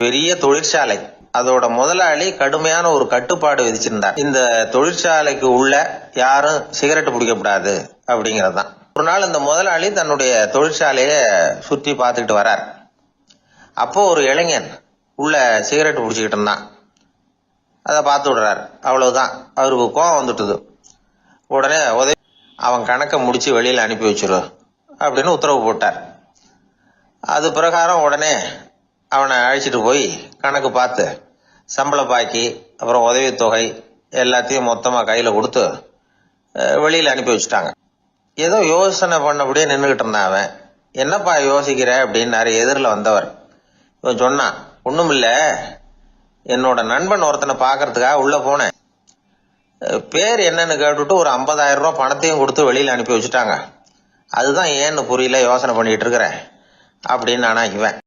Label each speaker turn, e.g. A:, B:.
A: பெரிய தொழிற்சாலை. அதோட முதலாளி கடுமையான ஒரு கட்டுப்பாடு விதிச்சிருந்தார். இந்த தொழிற்சாலைக்கு உள்ள யாரும் சிகரெட் பிடிக்கக்கூடாது அப்படிங்கிறது தான் ஒரு நாள் இந்த முதலாளி தன்னுடைய தொழிற்சாலையை சுற்றி பார்த்துக்கிட்டு வரார். அப்போ ஒரு இளைஞன் உள்ள சிகரெட் பிடிச்சிக்கிட்டு இருந்தான். அதை பார்த்து விடுறாரு. அவ்வளவுதான். அவருக்கு கோவம் வந்துட்டுது. உடனே உதவி அவன் கணக்கை முடிச்சு வெளியில் அனுப்பி வச்சிரு அப்படின்னு உத்தரவு போட்டார். அது பிரகாரம் உடனே அவனை அழைச்சிட்டு போய் கணக்கு பார்த்து சம்பள பாக்கி அப்புறம் உதவித்தொகை எல்லாத்தையும் மொத்தமாக கையில் கொடுத்து வெளியில் அனுப்பி வச்சுட்டாங்க. ஏதோ யோசனை பண்ணபடியே நின்றுக்கிட்டு இருந்தான் அவன். என்னப்பா யோசிக்கிற அப்படின்னாரு எதிரில் வந்தவர். இவன் சொன்னான் ஒண்ணுமில்ல என்னோட நண்பன் ஒருத்தனை பார்க்கறதுக்காக உள்ளே போனேன். பேர் என்னன்னு கேட்டுட்டு ஒரு ஐம்பதாயிரம் ரூபா பணத்தையும் கொடுத்து வெளியில் அனுப்பி வச்சுட்டாங்க. அதுதான் ஏன்னு புரியல யோசனை பண்ணிகிட்டு இருக்கிறேன். அப்படின்னு நான் இவன்.